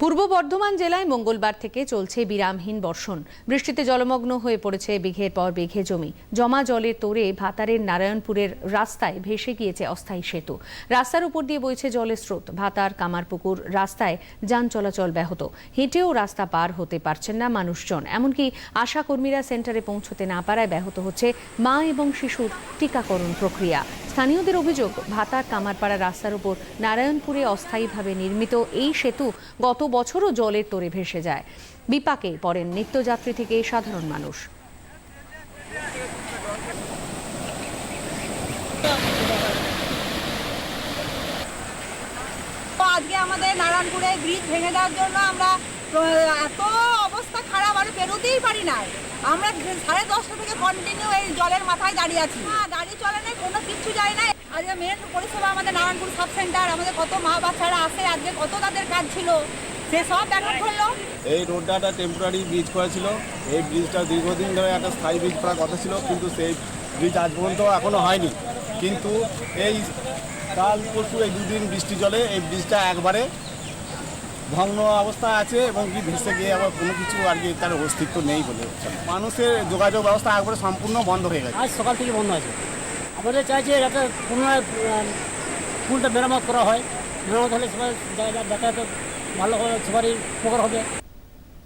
পূর্ব বর্ধমান জেলায় মঙ্গলবার থেকে চলছে বিরামহীন বর্ষণ। বৃষ্টিতে জলমগ্ন হয়ে পড়েছে বিঘের পর বিঘে জমি। জমা জলের তোড়ে ভাতারের নারায়ণপুরের রাস্তায় ভেসে গিয়েছে অস্থায়ী সেতু। রাস্তার উপর দিয়ে বইছে জলের স্রোত। ভাতার, কামারপুকুর রাস্তায় যান চলাচল ব্যাহত। হেঁটেও রাস্তা পার হতে পারছেন না মানুষজন। এমনকি আশা কর্মীরা সেন্টারে পৌঁছতে না পারায় ব্যাহত হচ্ছে মা এবং শিশুর টিকাকরণ প্রক্রিয়া। স্থানীয়দের অভিযোগ, ভাতার, কামারপাড়া রাস্তার উপর নারায়ণপুরে অস্থায়ীভাবে নির্মিত এই সেতু গত বছরও জলের তোরে ভেসে যায়। বিপাকে পড়েন নিত্যযাত্রী থেকে সাধারণ মানুষ। আজকে আমাদের নারায়ণপুরে ব্রিজ ভেঙে দেওয়ার জন্য আমরা এত অবস্থা খারাপ আর পেরোতেই পারি না আমরা সাড়ে দশটা থেকে কন্টিনিউ এই জলের মাথায় দাঁড়িয়ে আছি। গাড়ি চলে না কোনো কিচ্ছু যায় না আজকে মেন পরিষেবা আমাদের নারায়ণপুর সাব সেন্টার আমাদের কত মা বাচ্চারা আসে, আজকে কত তাদের কাজ ছিল। এই রোডটা একটা টেম্পোরারি ব্রিজ করেছিল। এই ব্রিজটা দীর্ঘদিন ধরে একটা স্থায়ী ব্রিজ করার কথা ছিল কিন্তু সেই ব্রিজ আজ পর্যন্ত এখনও হয়নি। কিন্তু এই কাল পরশু এই দুদিন বৃষ্টি জলে এই ব্রিজটা একবারে ভগ্ন অবস্থা আছে এবং কি ভেসে গিয়ে আবার কোনো কিছু আর কি তার অস্তিত্ব নেই বলে মানুষের যোগাযোগ ব্যবস্থা একবারে সম্পূর্ণ বন্ধ হয়ে গেছে। আজ সকাল থেকে বন্ধ আছে। আমাদের চাইছে একটা পুনরায় পুলটা মেরামত করা হয়। মেরামত হলে সবাই যা- যা- যাতায়াত ভালো হবে সবারই উপকার হবে।